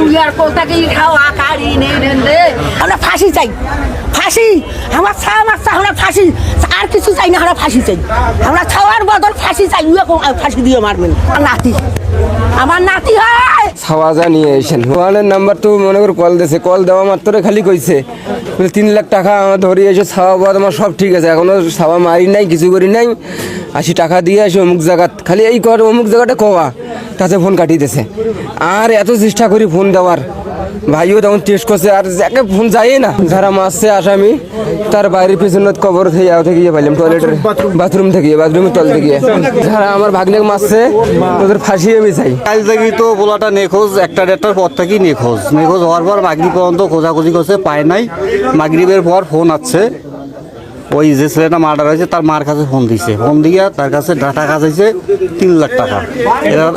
Wear কোথাকে খাওয়া কারি নেই আমরা ফাঁসি চাই। ফাঁসি। আমার ছা আমার চা আমরা ফাঁসি। আর কিছু চাই না, আমরা ফাঁসি চাই। আমরা খাওয়ার বদল ফাঁসি চাই ফাঁসি দিয়ে মারবেন। নাতি। আমার নাতি হয়। ছাওয়া জানিয়ে এসেন। ওয়ানের নাম্বার তো মনে করে কল দিয়েছে কল দেওয়া মাত্র খালি কইছে। তিন লাখ টাকা আমার ধরে এসে, ছাওয়া বাদ, আমার সব ঠিক আছে। এখনও ছাওয়া মারি নাই, কিছু করি নাই। আশি টাকা দিয়ে আসি অমুক জায়গাত খালি এই কর, অমুক জায়গাটা কওয়া তাতে ফোন কাটিয়ে দিয়েছে আর এত চেষ্টা করি ফোন দেওয়ার। ভাইও তখন টেস্ট করছে আর যাকে ফোন যায় না। যারা মারছে আসামি তার বাইরের পিছনে কবর থেকে আও থেকে পাইলাম টয়লেটের বাথরুম থেকে বাথরুমের তল থেকে। যারা আমার ভাগ্নে মারছে ওদের ফাঁসিয়ে আমি চাই। কাল থেকেই তো পোলাটা নিখোঁজ একটা দেড়টার পর থেকেই নিখোঁজ। নিখোঁজ হওয়ার পর মাগরিব পর্যন্ত খোঁজাখুঁজি করছে পায় নাই। মাগরিবের পর ফোন আসছে। ওই যে ছেলেটা মার্ডার হয়েছে, তার মার কাছে ফোন দিছে। ফোন দিয়া তার কাছে টাকা চাইছে তিন লাখ টাকা। এবার